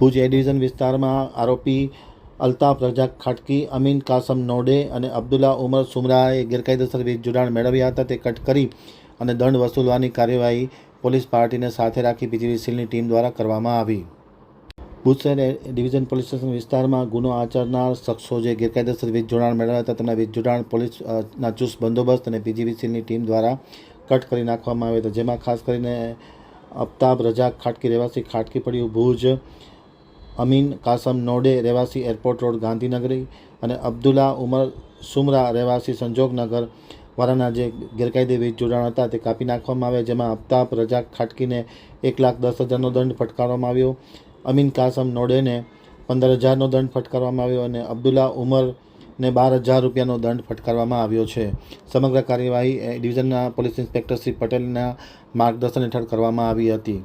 ભુજ એ division વિસ્તારમાં આરોપી અલ્તાફ રજાક ખાટકી અમીન કાસમ નોડે અને અબ્દુલ્લા ઉમર સુમરાએ ગેરકાયદેસર વીજ જોડાણ મેળવ્યા હતા. તે કટ કરી અને દંડ વસૂલવાની કાર્યવાહી પોલીસ પાર્ટીને સાથે રાખી પીજીવીસીલની ટીમ દ્વારા કરવામાં આવી. ભુજ શહેર ડિવિઝન પોલીસ સ્ટેશન વિસ્તારમાં ગુનો આચરનાર શખ્સો જે ગેરકાયદેસર વીજ જોડાણ મેળવ્યા હતા. તેમના વીજ જોડાણ પોલીસ અ, ચુસ્ત બંદોબસ્ત અને પીજીવીસીલની ટીમ દ્વારા કટ કરી નાખવામાં આવ્યા હતા. જેમાં ખાસ કરીને અફતાબ રજાક ખાટકી રહેવાસી ખાટકી પડ્યું ભુજ અમીન કાસમ નોડે રહેવાસી એરપોર્ટ રોડ ગાંધીનગરી અને અબ્દુલ્લા ઉમર સુમરા રહેવાસી સંજોગનગર વાળાના જે ગેરકાયદે વીજ જોડાણ હતા તે કાપી નાખવામાં આવ્યા, જેમાં અફતાબ રજા ખાટકીને એક લાખ દસ હજારનો દંડ ફટકારવામાં આવ્યો. અમીન કાસમ નોડેને પંદર હજારનો દંડ ફટકારવામાં આવ્યો અને અબ્દુલ્લા ઉમરને બાર હજાર રૂપિયાનો દંડ ફટકારવામાં આવ્યો છે. સમગ્ર કાર્યવાહી ડિવિઝનના પોલીસ ઇન્સ્પેક્ટર શ્રી પટેલના માર્ગદર્શન હેઠળ કરવામાં આવી હતી.